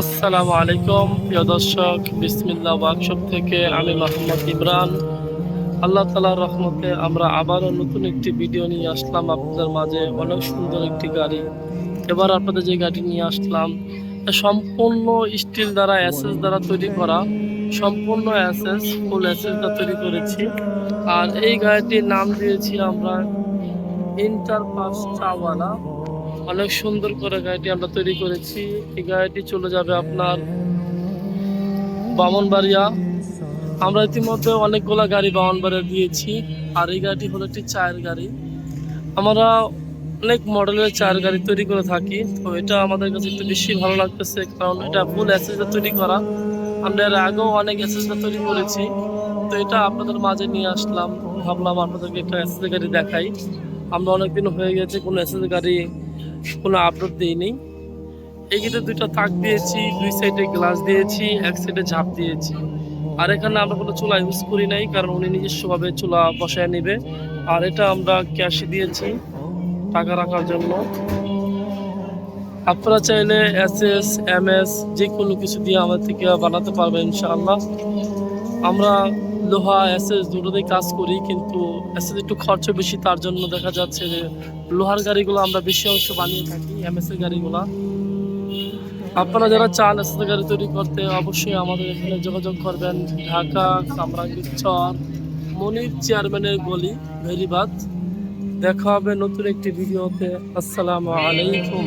আসসালামু আলাইকুম, প্রিয় দর্শক, বিসমিল্লাহ ওয়ার্কশপ থেকে আমি মোহাম্মদ ইমরান। আল্লাহ তালার রহমতে আমরা আবারও নতুন একটি ভিডিও নিয়ে আসলাম আপনাদের মাঝে, অনেক সুন্দর একটি গাড়ি। এবার আপনাদের যে গাড়ি নিয়ে আসলাম সম্পূর্ণ স্টিল দ্বারা, অ্যাসেস দ্বারা তৈরি করা, সম্পূর্ণ অ্যাসেস, ফুল অ্যাসেস দ্বারা তৈরি করেছি। আর এই গাড়িটির নাম দিয়েছি আমরা ইন্টার পাস চাওয়ালা। অনেক সুন্দর করে গাড়িটি আমরা তৈরি করেছি। এই গাড়িটি চলে যাবে আপনার বামনবাড়িয়া। আমরা ইতিমধ্যে অনেকগুলো গাড়ি বামনবাড়িয়া দিয়েছি, আর এই গাড়িটি হলো একটি চায়ের গাড়ি। আমরা অনেক মডেলের চায়ের গাড়ি তৈরি করে থাকি, তো এটা আমাদের কাছে একটু বেশি ভালো লাগতেছে, কারণ এটা ফুল অ্যাসেসটা তৈরি করা। আমরা এর আগেও অনেক অ্যাসেসটা তৈরি করেছি, তো এটা আপনাদের মাঝে নিয়ে আসলাম। ভাবলাম আপনাদেরকে একটা অ্যাসেস গাড়ি দেখাই। আমরা অনেকদিন হয়ে গেছে কোনো অ্যাসেস গাড়ি কোনো আপলোড দিইনি গেটে দুইটা তাক দিয়েছি, দুই সাইডে গ্লাস দিয়েছি, এক সাইডে ঝাঁপ দিয়েছি। আর এখানে আমরা কোনো চুলা ইউজ করি নাই, কারণ উনি নিজস্বভাবে চুলা বসায় নেবে। আর এটা আমরা ক্যাশে দিয়েছি টাকা রাখার জন্য। আপনারা চাইলে এস এস এম এস যে কোনো কিছু দিয়ে আমাদের থেকে বানাতে পারবেন, ইনশাআল্লাহ। আমরা লোহা, এসএস দুটোতেই কাজ করি, কিন্তু এসএস একটু খরচ বেশি, তার জন্য দেখা যাচ্ছে যে লোহার গাড়িগুলো আমরা বেশি অংশ বানিয়ে থাকি এমএস এর গাড়িগুলো। আপনারা যারা চান এসএস গাড়ি তৈরি করতে, অবশ্যই আমাদের এখানে যোগাযোগ করবেন। ঢাকা, কামরাঙ্গীরচর, মনির চেয়ারম্যানের গলি ভেরিবাদ দেখা হবে নতুন একটি ভিডিওতে। আসসালামু আলাইকুম।